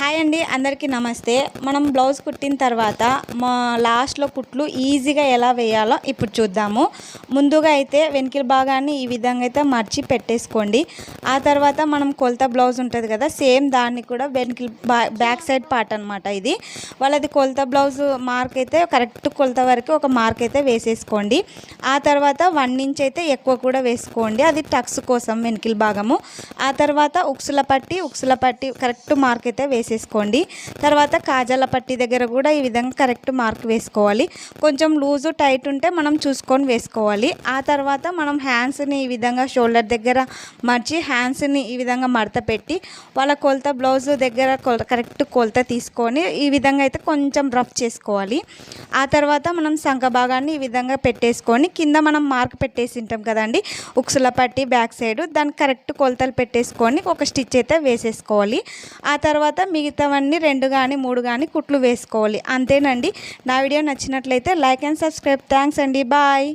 Hi అండి అందరికీ నమస్తే. మనం బ్లౌజ్ కుట్టిన తర్వాత మా లాస్ట్లో కుట్లు ఈజీగా ఎలా వేయాలో ఇప్పుడు చూద్దాము. ముందుగా అయితే వెనుకల భాగాన్ని ఈ విధంగా అయితే మర్చి పెట్టేసుకోండి. ఆ తర్వాత మనం కొలత బ్లౌజ్ ఉంటుంది కదా సేమ్ దాన్ని కూడా వెనుకల బ్యాక్ సైడ్ పార్ట్ అనమాట ఇది. వాళ్ళది కొలత బ్లౌజ్ మార్క్ అయితే కరెక్ట్ కొలత వరకు ఒక మార్క్ అయితే వేసేసుకోండి. ఆ తర్వాత వన్ ఇంచ్ అయితే ఎక్కువ కూడా వేసుకోండి. అది టక్స్ కోసం వెనుకల భాగము. ఆ తర్వాత ఉక్సుల పట్టి ఉక్సుల పట్టి కరెక్ట్ మార్క్ అయితే వేసేసుకోండి తర్వాత కాజాల పట్టి దగ్గర కూడా ఈ విధంగా కరెక్ట్ మార్క్ వేసుకోవాలి. కొంచెం లూజు టైట్ ఉంటే మనం చూసుకొని వేసుకోవాలి. ఆ తర్వాత మనం హ్యాండ్స్ని ఈ విధంగా షోల్డర్ దగ్గర మర్చి హ్యాండ్స్ని ఈ విధంగా మడత పెట్టి వాళ్ళ కొలత బ్లౌజ్ దగ్గర కరెక్ట్ కొలత తీసుకొని ఈ విధంగా అయితే కొంచెం రఫ్ చేసుకోవాలి. ఆ తర్వాత మనం సంఖ భాగాన్ని ఈ విధంగా పెట్టేసుకొని కింద మనం మార్క్ పెట్టేసి ఉంటాం కదండి ఉక్సుల పట్టి బ్యాక్ సైడ్ దానికి కరెక్ట్ కొలతలు పెట్టేసుకొని ఒక స్టిచ్ అయితే వేసేసుకోవాలి. ఆ తర్వాత మీ మిగతావన్నీ రెండు కానీ మూడు కానీ కుట్లు వేసుకోవాలి. అంతేనండి. నా వీడియో నచ్చినట్లయితే లైక్ అండ్ సబ్స్క్రైబ్. థ్యాంక్స్ అండి. బాయ్.